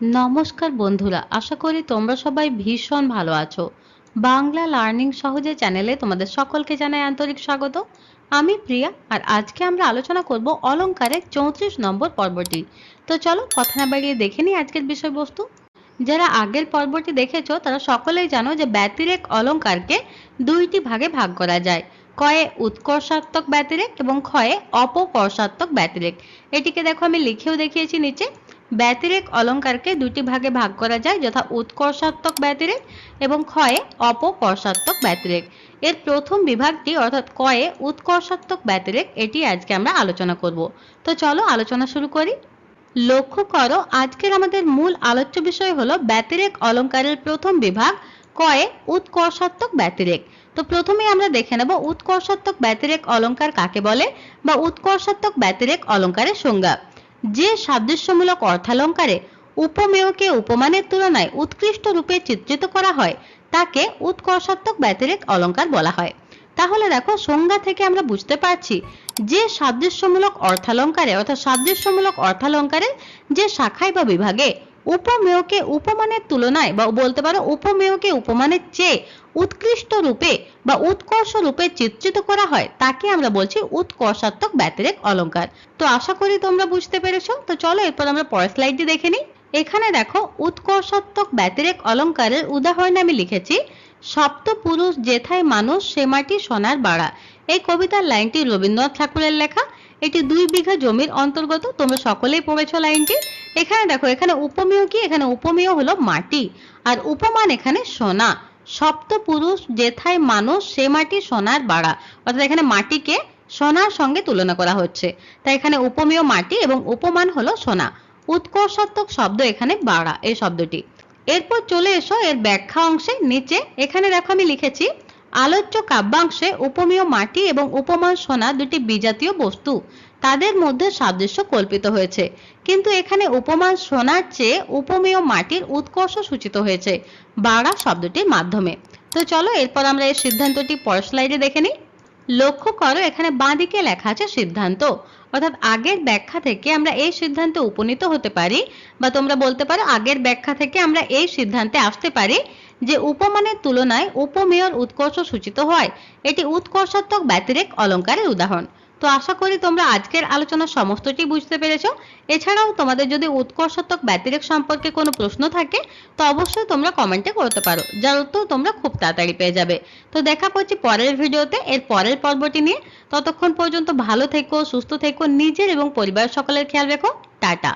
নমস্কার বন্ধুরা, আশা করি তোমরা সবাই ভীষণ ভালো আছো। বাংলা লার্নিং সহজে চ্যানেলে তোমাদের সকলকে জানাই আন্তরিক স্বাগত। আমি প্রিয়া, আর আজকে আমরা আলোচনা করব অলংকারের চৌত্রিশ নম্বর পর্বটি। তো চলো কথা না বাড়িয়ে দেখে নিই আজকের বিষয়বস্তু। যারা আগের পর্বটি দেখেছ, তারা সকলেই জানো যে ব্যতিরেক অলঙ্কারকে দুইটি ভাগে ভাগ করা যায়। কয়ে উৎকর্ষাত্মক ব্যতিরেক এবং ক্ষয়ে অপকর্ষাত্মক ব্যতিরেক। এটিকে দেখো আমি লিখেও দেখিয়েছি নিচে। ব্যতিরেক অলঙ্কারকে দুটি ভাগে ভাগ করা যায়, যথা উৎকর্ষাত্মক ব্যতিরেক এবং ক্ষয়ে অপকর্ষাত্মক ব্যতিরেক। এর প্রথম বিভাগটি অর্থাৎ কয়ে উৎকর্ষাত্মক ব্যতিরেক, এটি আজকে আমরা আলোচনা করব। তো চলো আলোচনা শুরু করি। লক্ষ্য করো, আজকের আমাদের মূল আলোচ্য বিষয় হলো ব্যতিরেক অলঙ্কারের প্রথম বিভাগ কয়ে উৎকর্ষাত্মক ব্যতিরেক। তো প্রথমে আমরা দেখে নেব উৎকর্ষাত্মক ব্যতিরেক অলঙ্কার কাকে বলে বা উৎকর্ষাত্মক ব্যতিরেক অলঙ্কারের সংজ্ঞা। যে সাদৃশ্যমূলক অর্থালঙ্কারে উপমেয়কে উপমানের তুলনায় উৎকৃষ্ট রূপে চিত্রিত করা হয়, তাকে উৎকর্ষাত্মক ব্যতিরেক অলঙ্কার বলা হয়। তাহলে দেখো, সংজ্ঞা থেকে আমরা বুঝতে পারছি যে সাদৃশ্যমূলক অর্থালঙ্কারে অর্থাৎ সাদৃশ্যমূলক অর্থালঙ্কারে যে শাখায় বা বিভাগে উপমেয়কে উপমানের তুলনায় বা বলতে পারো উপমেয়কে উপমানের চেয়ে উৎকৃষ্ট রূপে বা উৎকর্ষ রূপে চিত্রিত করা হয়, তাকে আমরা বলছি উৎকর্ষাত্মক ব্যতিরেক অলঙ্কার। তো আশা করি তোমরা বুঝতে পেরেছ। তো চলো এরপর আমরা পরের স্লাইডটি দেখে নিই। এখানে দেখো, উৎকর্ষাত্মক ব্যতিরেক অলঙ্কারের উদাহরণে আমি লিখেছি। সপ্তপুরুষ জেথায় মানুষ, সে মাটি সোনার বাড়া। এই কবিতার লাইনটি রবীন্দ্রনাথ ঠাকুরের লেখা। এটি দুই বিঘা জমির অন্তর্গত। তোমরা সকলেই পড়েছ লাইনটি। এখানে দেখো, এখানে উপমেয় কি? এখানে উপমেয় হলো মাটি। আর উপমান এখানে সোনা। সপ্তপুরুষ জেথায় মানুষ, সে মাটি সোনার বাড়া। অর্থাৎ এখানে মাটিকে সোনার সঙ্গে তুলনা করা হচ্ছে। তাই এখানে উপমেয় মাটি এবং উপমান হলো সোনা। উৎকর্ষাত্মক শব্দ এখানে বাড়া, এই শব্দটি। এরপর চলে এসো এর ব্যাখ্যা অংশে নিচে। এখানে দেখো আমি লিখেছি, আলোচ্য কাব্যাংশে উপমেয় মাটি এবং উপমান সোনা দুটি বিজাতীয় বস্তু। তাদের মধ্যে সাদৃশ্য কল্পিত হয়েছে। কিন্তু এখানে উপমান সোনার চেয়ে উপমেয় মাটির উৎকর্ষ সূচিত হয়েছে বাড়া শব্দটির মাধ্যমে। তো চলো এরপর আমরা এই সিদ্ধান্তটি পরের স্লাইডে দেখে নিই। লক্ষ্য করো, এখানে বাঁদিকে লেখা আছে সিদ্ধান্ত। অর্থাৎ আগের ব্যাখ্যা থেকে আমরা এই সিদ্ধান্তে উপনীত হতে পারি, বা তোমরা বলতে পারো আগের ব্যাখ্যা থেকে আমরা এই সিদ্ধান্তে আসতে পারি যে উপমানের তুলনায় উপমেয়র উৎকর্ষ সূচিত হয়। এটি উৎকর্ষাত্মক ব্যতিরেক অলঙ্কারের উদাহরণ। তো আশা করি তোমরা আজকের আলোচনা সমস্তটি বুঝতে পেরেছ। এছাড়াও তোমাদের যদি উৎকর্ষাত্মক ব্যতিরেক সম্পর্কে কোনো প্রশ্ন থাকে, তো অবশ্যই তোমরা কমেন্টে করতে পারো, যার উত্তর তোমরা খুব তাড়াতাড়ি পেয়ে যাবে। তো দেখা করছি পরের ভিডিওতে, এর পরের পর্বটি নিয়ে। ততক্ষণ পর্যন্ত ভালো থেকো, সুস্থ থেকো, নিজের এবং পরিবার সকলের খেয়াল রেখো। টাটা।